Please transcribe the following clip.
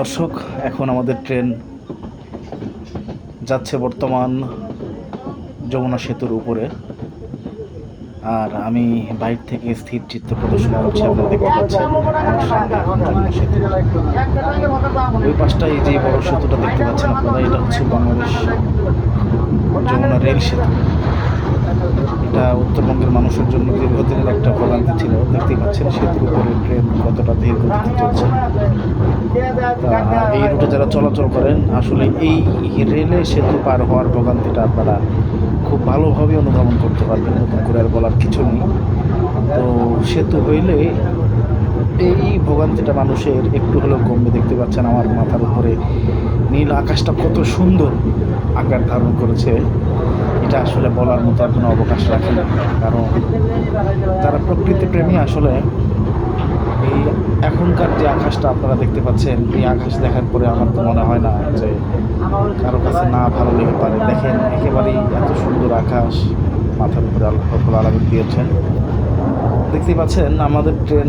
দর্শক, এখন আমাদের ট্রেন যাচ্ছে বর্তমান যমুনা সেতুর উপরে। আর আমি বাইর থেকে স্থির চিত্র প্রদর্শন করছি আপনারা দেখতে পাচ্ছেন ওই পাশটায় যে বড় সেতুটা দেখতে পাচ্ছেন আপনারা, এটা হচ্ছে বাংলাদেশ যমুনা রেল সেতু। এটা উত্তরবঙ্গের মানুষের জন্য দীর্ঘদিনের একটা ভোগান্তি ছিল। দেখতেই পাচ্ছেন সেতুর উপরে ট্রেন কতটা ধীর গতিতে চলছে। এই রুটে যারা চলাচল করেন, আসলে এই রেলে সেতু পার হওয়ার ভোগান্তিটা আপনারা খুব ভালোভাবে অনুধাবন করতে পারবেন। নতুন করে আর বলার কিছু নেই। তো সেতু হইলে এই ভোগান্তিটা মানুষের একটু হলেও কমবে। দেখতে পাচ্ছেন আমার মাথার উপরে নীল আকাশটা কত সুন্দর আকার ধারণ করেছে। এটা আসলে বলার মতো আর কোনো অবকাশ রাখে না কারণ যারা প্রকৃতি প্রেমী আসলে এই এখনকার যে আকাশটা আপনারা দেখতে পাচ্ছেন, এই আকাশ দেখার পরে আমার তো মনে হয় না যে কারও কাছে না ভালো লেগে পারে। দেখেন, একেবারেই এত সুন্দর আকাশ মাথার উপরে আল্লাহ আলমিন দিয়েছেন। দেখতেই পাচ্ছেন, আমাদের ট্রেন